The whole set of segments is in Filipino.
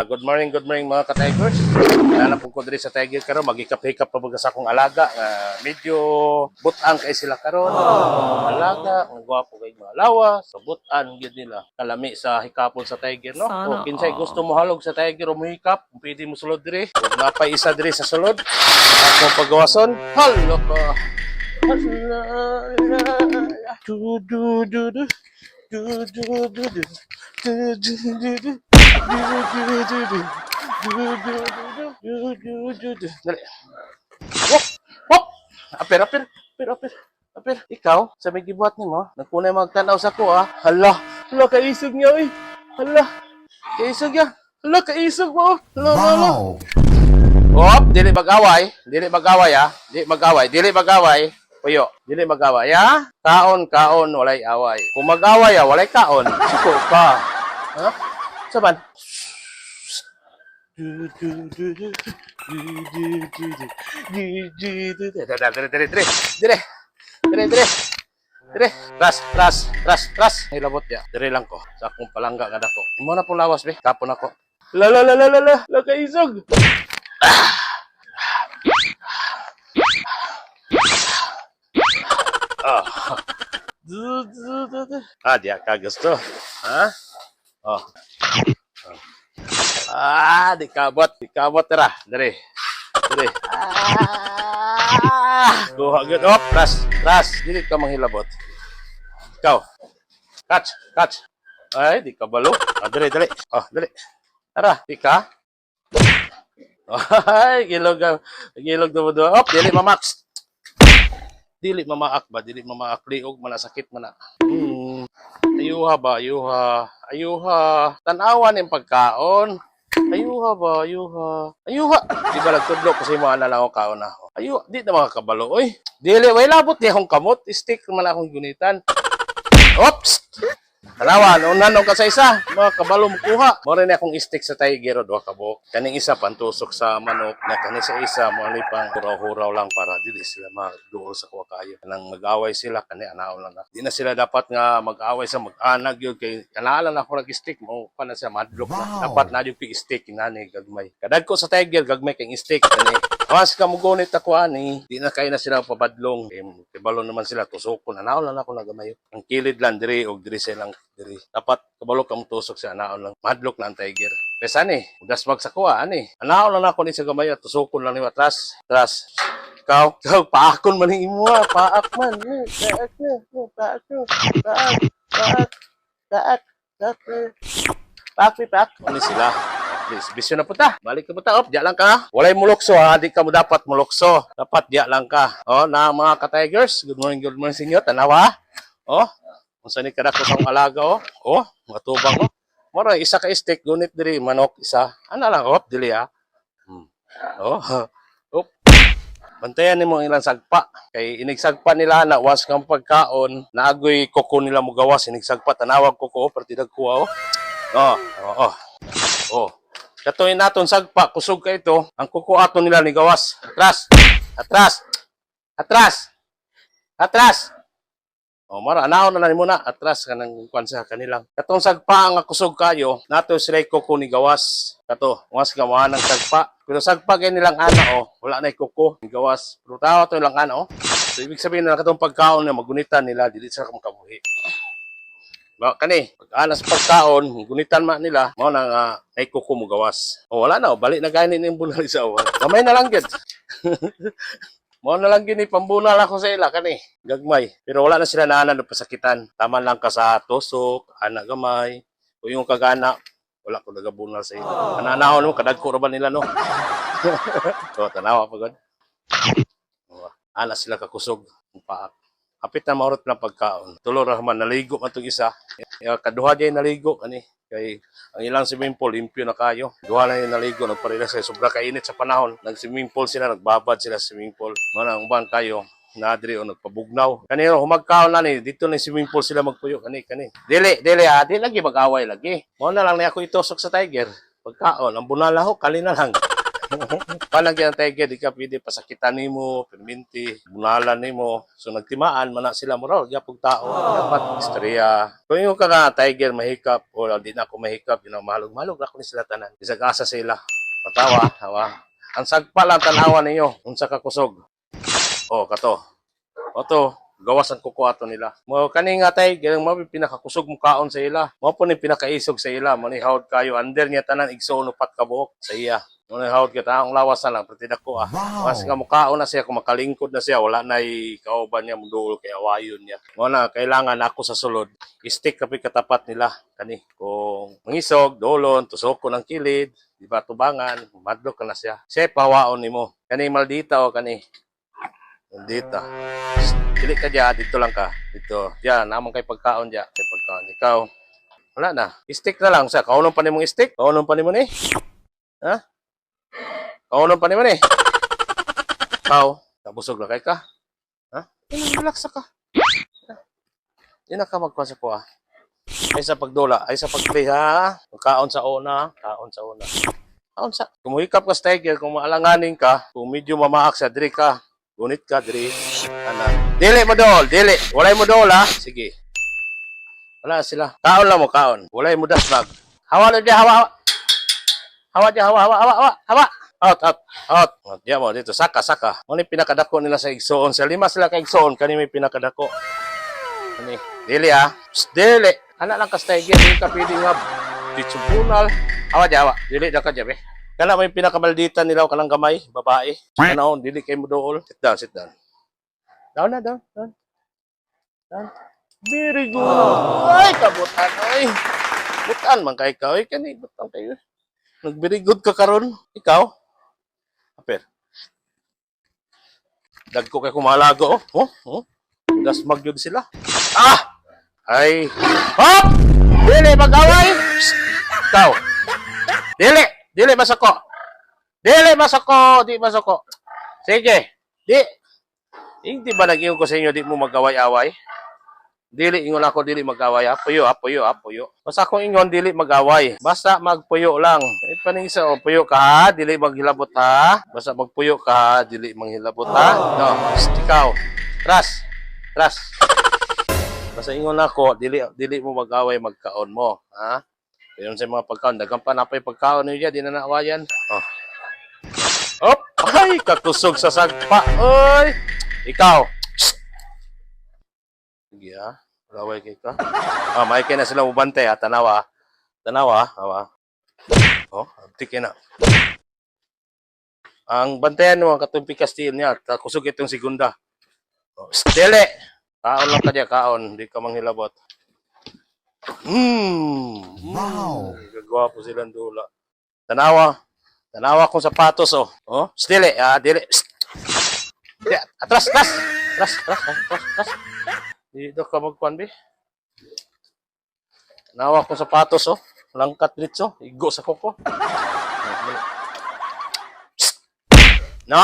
Good morning, good morning mga ka-tigers. Nana po ko diri sa tiger karon magikap-hikap pa baga sa akong alaga nga medyo butan kay sila karon. Alaga, ang gwapo kay mga lawas, so butan gyud nila. Kalami sa hikapon sa tiger no. Sana O kinsay gusto mo halog sa tiger o mohikap, kung pwede mo sulod diri. Kung napay isa diri sa sulod, ako pagawason. Hala, du du du du du du du du du du du du Dali. Wop! Wop! Apir, apir. Apir, apir. Apir. Ikaw, sa may gibuhat ni mo, nagpunay magtanaw sa ko, ah. Hala! Hala, kaisog niya, oy. Hala! Kaisog niya. Hala, kaisog mo. Hala, hala, hala. Wop! Dili mag-away. Dili mag-away, ah. Dili mag-away. Dili mag-away. Puyo, dili mag-away, ah. Kaon, kaon, walay away. Kung mag-away, ah, walay kaon. Suko ka. Ha? Saban? Dire, dire, dire. Dire. Dire, dire. Tras, tras, tras, tras. Hilabot ya. Dire lang ko. Sa akong palangga kada ko. Imo na pong lawas, be. Kapon ako. La la la la la la. La kaisog. Ah. Du, du. Ah, di ka gusto. Ha? Oh. Ah, di kabot, di kabot tara. Dali. Dali. Ah! Kuha gud. Op, ras, ras. Dili ka manghilabot. Ikaw. Catch, catch. Ay, di ka balo. Ah, dali, dali. Oh, dali. Tara, di ka. Ay, gilog, gilog mo doon. Op, dili mamax. Dili mamaak ba? Dili mamaak. Liog, manasakit man na. Hmm. Ayuha ba? Ayuha. Ayuha. Tanawan yung pagkaon. Ayuha ba? Ayuha. Ayuha. Di ba nagtudlo kasi mga na lang ako kaon ako. Ayuha. Di na mga kabalo. Oy. Dili. Way labot di akong kamot. Stick naman akong gunitan. Oops! Tanawan, unan ka sa isa, mga kabalo mo kuha. Mo rin akong stick sa tiger o duha ka buhok. Kaning isa pantusok sa manok, na kani sa isa mo lipang huraw-huraw lang para dili sila magduol sa kuha kayo. Nang mag-away sila kani anaw lang na. Di na sila dapat nga mag-away sa mag-anag yun kay kanalan ako nag-stick mo pa na siya madlok na. Dapat na yung stick inani gagmay. Kadag ko sa tiger gagmay kay stick kani. Once ka mugunit ako ani, di na kayo na sila papadlong. Eh, kibalo naman sila tusokon. Anaw lang ako nagamayo. Ang kilid lang diri og diri silang diri. Dapat kabalo ka mo tusok sa anaon lang. Madlok na ang tiger. Pesa ni, udas mag sa kuha ani. Anaon lang ako ni sa gamayo, tusokon lang ni atras. Atras. Ikaw, ikaw, paakon man ang imo ah. Paak man. Eh, Paak na. Oh, Paak na. Paak. Paak. Paak. Paak. eh. Paak, eh, paak. Ano sila? Please, bisyo na punta. Balik ka punta. Op, diya lang ka. Walay mulokso ha. Di ka mo dapat mulokso. Dapat diya lang ka. O, na mga ka-tigers. Good morning, good morning sa inyo. Tanawa. O, kung saan ka ko sa alaga o. O, matubang o. Mara, isa ka stick. Gunit diri, manok, isa. Ano lang, op, dili ha. Hmm. O, op. Bantayan ni mo ang ilang sagpa. Kay inigsagpa nila na once kang pagkaon, naagoy koko nila mo gawas, inigsagpa, tanawag koko, perti nagkuha o. Oh, oh, oh. Oh. Katuin naton sagpa, kusog ka ito, ang kuko ato nila ni gawas. Atras! Atras! Atras! Atras! O, mara, anaon na lang muna, atras ka ng kwan sa kanilang. Katong sagpa ang kusog kayo, nato sila kuko ni gawas. Kato, mas gamahan ng sagpa. Pero sagpa kayo nilang ana, o, wala na kuko ni gawas. Pero tao to nilang ana, o. So, ibig sabihin na katong pagkaon na magunitan nila, dili sa kamakabuhi. Ba kani, pag anas pagkaon, gunitan man nila, mao na nga ay kuko mo gawas. O wala na, o, balik na gani ning bunal sa uwan. Gamay na lang gid. Mao na lang gini pambunal ako sa ila kani, gagmay. Pero wala na sila naanan ng pasakitan. Tama lang ka sa tusok, ana gamay. O yung kagana, wala ko nagabunal sa ila. Ananahon mo, kadagko ra ba nila no? so, tanawa pa gud. O, Ana sila kakusog, ang paak. Kapit na maurot ng pagkaon. Tulo ra man naligo man tong isa. Ya, Kaduha diay naligo ani. Kay ang ilang swimming pool limpyo na kayo. Duha na yung naligo nagparila sa sobra kainit sa panahon. Nag swimming pool sila, nagbabad sila sa swimming pool. Mo na uban kayo nadri o nagpabugnaw. Kanino humagkaon na ni dito na yung swimming pool sila magpuyo kani kani. Dili dili ha, di lagi mag-away lagi. Mo na lang ni ako itusok sa tiger. Pagkaon, ang bunala ho, kali na lang. Palang kaya tiger, di ka pwede pasakitan nimo, perminti, bunalan nimo. So nagtimaan man na sila moral, gyapon tao, dapat istorya. Kung yung ka nga tiger mahikap o di na ako mahikap, yun ang mahalog-malog na ako ni sila tanan. Isag asa sila. Patawa, hawa. Ang sagpa lang tanawa ninyo, unsa ka kusog. Oh, kato. O to, gawasan ko ko ato nila. Mo kani nga tay, ganang mo pinakakusog mo kaon sa ila. Mo po ni pinakaisog sa ila, mo ni hawd kayo under niya tanan igsoon upat ka buhok sa iya. Mo ni hawd ka taong lawas na lang pati dako ah. Wow. Mas nga mukaon na siya kung makalingkod na siya, wala na kauban niya muduol kay awayon niya. Mo na kailangan ako sa sulod. I-stick kapi katapat nila kani. Kung mangisog, dolon, tusok ko ng kilid, di ba tubangan, madlok ka na siya. Siya pawaon nimo. Kani maldita o kani Dito. Dili ka dyan, dito lang ka. Dito. Diyan, namang kay pagkaon dyan. Kay pagkaon. Ikaw, wala na. Stick na lang sa. Kaunon pa ni mong stick? Kaunon pa ni mo ni? Ha? Kaunon pa mo ni? Ikaw, nabusog na kay ka? Ha? Eh, relax ka. Di na ka magkuha sa kuha. Ay sa pagdula, ay sa pagplay ha. Kaon sa una, kaon sa una. Kaon sa. Kung muhikap ka sa tiger, kung maalanganin ka, kung medyo mamaak sa diri ka, Gunit ka, diri. Ana. Dili mo dol, dili. Walay mo dol, ha? Sige. Wala sila. Kaon lang mo, kaon. Walay mo dasmag. Hawa na diya, hawa, hawa. Hawa diya, hawa, hawa, hawa, hawa, hawa. Out, out, out. O, Diya mo, dito, saka, saka. Ano yung pinakadako nila sa igsoon? Sa lima sila ka igsoon, kani may pinakadako. Kani. Dili? Psst, dili. Anak lang ka tiger, di ka pwede nga. Ditsubunal. Hawa diya, hawa. Dili, da ka diya, be. Kana may pinakamalditan nila kanang gamay, babae. Ano, dili kay mo dool. Sit down, sit down. Down na, down, down. Down. Very good. Ay, kabutan, ay. Butan man kay ka. Ay, kani, butan kayo. Nag-very good ka karon. Ikaw? Aper. Dagko kay kumalago, oh. Oh, oh. Dasmag yun sila. Ah! Ay. Hop! Dili, mag-away! Ikaw. Dili! Dili masako. Dili masako, di masako. Sige. Di. Hindi ba nag ko sa inyo di mo mag-away-away? Dili ingon ako dili mag-away. Apuyo, apuyo, apuyo. Basta kung ingon dili mag-away. Basta magpuyo lang. Eh paning isa o puyo ka dili maghilabot ha. Basta magpuyo ka dili manghilabot ha. No, ikaw. Tras. Tras. Basta ingon ako, dili dili mo mag-away magkaon mo, ha? Yun sa mga pagkaon. Dagang pa na pa yung pagkaon niyo dyan. Di na naawayan. Oh. Op! Ay! Kakusog sa sagpa. Ay! Ikaw! Ha. Laway kay ka. Ah, may kaya na sila mubante ha. Tanawa. Tanawa. Awa. Oh, abtik na. Ang bantayan mo, ang katumpi kastil niya. Kusog itong segunda. Oh, stele! Kaon lang ka diya, kaon. Hindi ka manghilabot. Hmm. Wow. Gagawa po silang dula. Tanawa. Tanawa kong sapatos, oh. Oh, stili. Ah, dili. Di, atras, atras. Atras, atras, atras, atras. Dito ka magkuhan, be. Tanawa kong sapatos, oh. Langkat dito, Igo sa koko. No!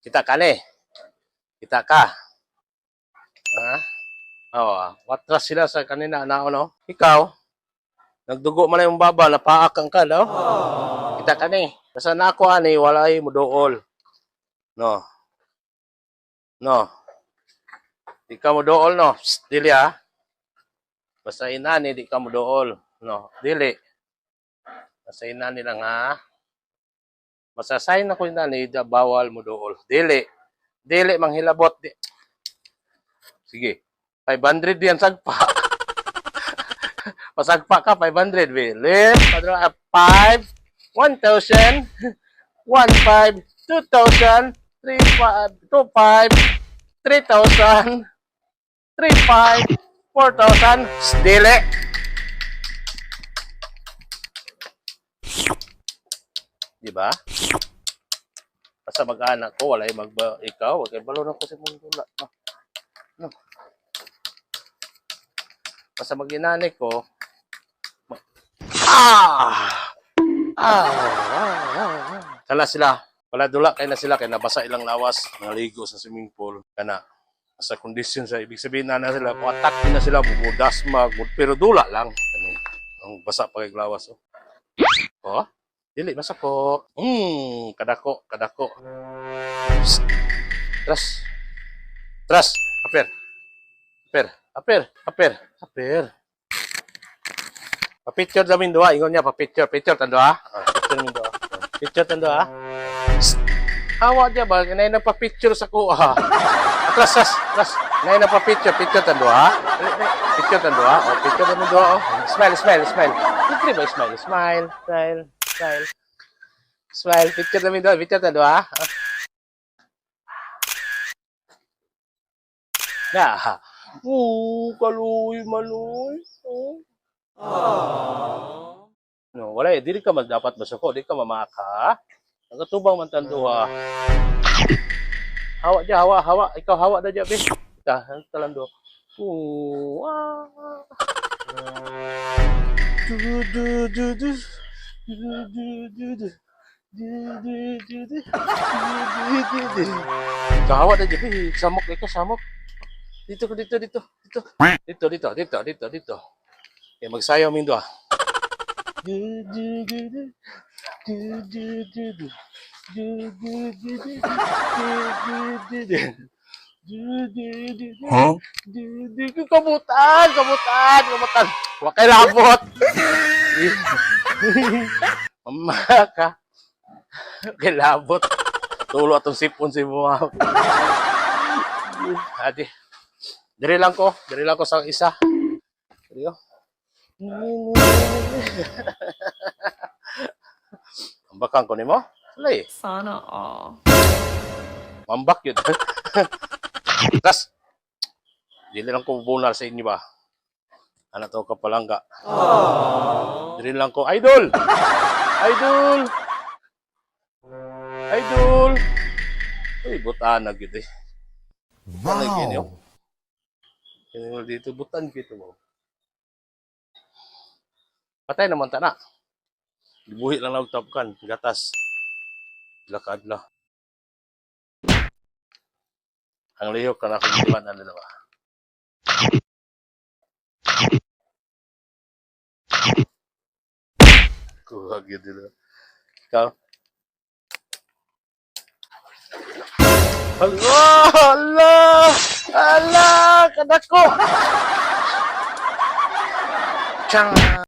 Kita ka, ne. Kita ka. Ha? Oo, ah. watras sila sa kanina na ano. Ikaw, nagdugo man na yung baba, napaakang ka, no? Kita ka ni. Basta na ako, ani, walay mo dool. No. No. Di ka mo dool, no? Psst, dili, ha? Basta inani, di ka mo dool. No, dili. Basta inani lang, ha? Basta sign ako inani, da bawal mo dool. Dili. Dili, manghilabot. Di. Sige. 500 yan sagpa. Pasagpa ka, 500. Be. Left, padro, uh, 5, 1,000, 1,5, 2,000, 3,5, 2,5, 3,000, 3,5, 4,000. Stile. Di ba? Basta mag-anak ko, wala yung magba, ikaw, wag balo na ko sa mong dula. No. No. Basta mag-inani ko, ma- ah! Ah! ah, ah, ah. Kala sila, wala dula kay na sila kay nabasa ilang lawas, naligo sa swimming pool kana sa kondisyon sa ibig sabihin na na sila kung attack na sila bubudas mag pero dula lang ang basa pa kay lawas oh. Oh, dili masako. Hmm, kadako, kadako. Psst. Tras. Tras, aper. Aper, aper, aper, aper. Papicture namin doa, ingon niya papicture, picture tan doa. Ah, picture namin doa. Picture tan doa. Hawa dia ba nay na pa-picture sa ko ha. Atras, atras, atras. Nay na pa-picture, picture tan dali. Picture tan doa. Oh, picture namin doa. Oh. Smile, smile, smile. Picture ba smile, smile, smile, smile. Smile, picture namin doa, picture tan. Ah. Na. Oo, kaluy, maluy. Oh. No, wala eh. Dili ka dapat masuko. Di ka mamaka. Nagatubang man tanduha. Hawa dya, hawa, hawa. Ikaw hawa na dya, be. Ita, talando. Oo, ah. Du, du, du, du. Du, du, du, du. Hawa na be. Samok, ikaw samok. Dito, dito, dito, dito. Dito, dito, dito, dito, dito. Okay, magsayaw mindo ah. Huh? Kabutan, kabutan, kabutan. Huwag kay labot. Mama ka. Kay labot. Tulo atong sipon si mo. Adi. Diri lang ko, diri lang ko sa isa. Diri oh. Ambakan ko nimo? Lay, Sana all. mambak yun. Tas. Dili lang ko bunal sa inyo ba? Ano to kapalangga? Dili lang ko idol. Idol. Idol. Uy, butaan na gid eh. Butaan na gid, oh. Kaya dito butan kito mo. Patay naman ta na. Dibuhi lang na og tapkan, gatas. Lakadla. Ang lihok ka na kung iwan na dalawa. Kuha gid dito. Ikaw. Allah! Allah! Allah! Kadako! Chang!